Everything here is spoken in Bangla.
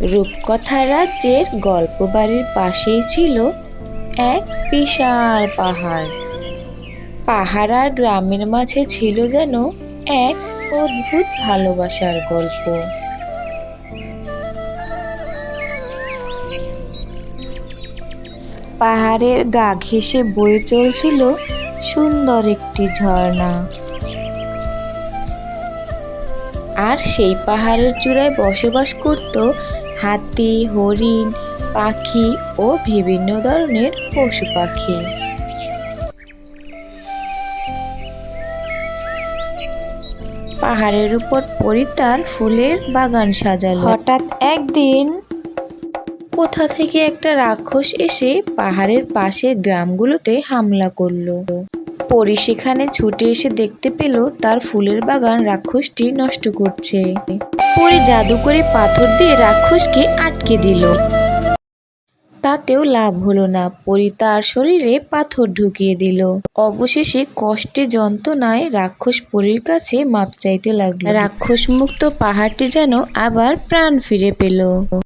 রূপকথা রাজ্যের গল্প বাড়ির পাশেই ছিল এক বিশাল পাহাড়। পাহাড় আর গ্রামের মাঝে ছিল যেন এক অদ্ভুত ভালোবাসার গল্প। পাহাড়ের গা ঘেঁষে বয়ে চলছিল সুন্দর একটি ঝর্ণা। আর সেই পাহাড়ের চূড়ায় বসবাস করত হাতি হরিণ পাখি ও বিভিন্ন ধরনের পশু পাখি। পাহাড়ের উপর পরিতার ফুলের বাগান সাজালো। হঠাৎ একদিন কোথা থেকে একটা রাক্ষস এসে পাহাড়ের পাশের গ্রামগুলোতে হামলা করল। পরি সেখানে ছুটে এসে দেখতে পেল তার ফুলের বাগান রাক্ষসটি নষ্ট করছে। পরি জাদু করে পাথর দিয়ে রাক্ষসকে আটকে দিল। তাতেও লাভ হলো না। পরি তার শরীরে পাথর ঢুকিয়ে দিল। অবশেষে কষ্টে যন্ত্রণায় রাক্ষস পরীর কাছে মাপ চাইতে লাগল। রাক্ষস মুক্ত পাহাড়টি যেন আবার প্রাণ ফিরে পেল।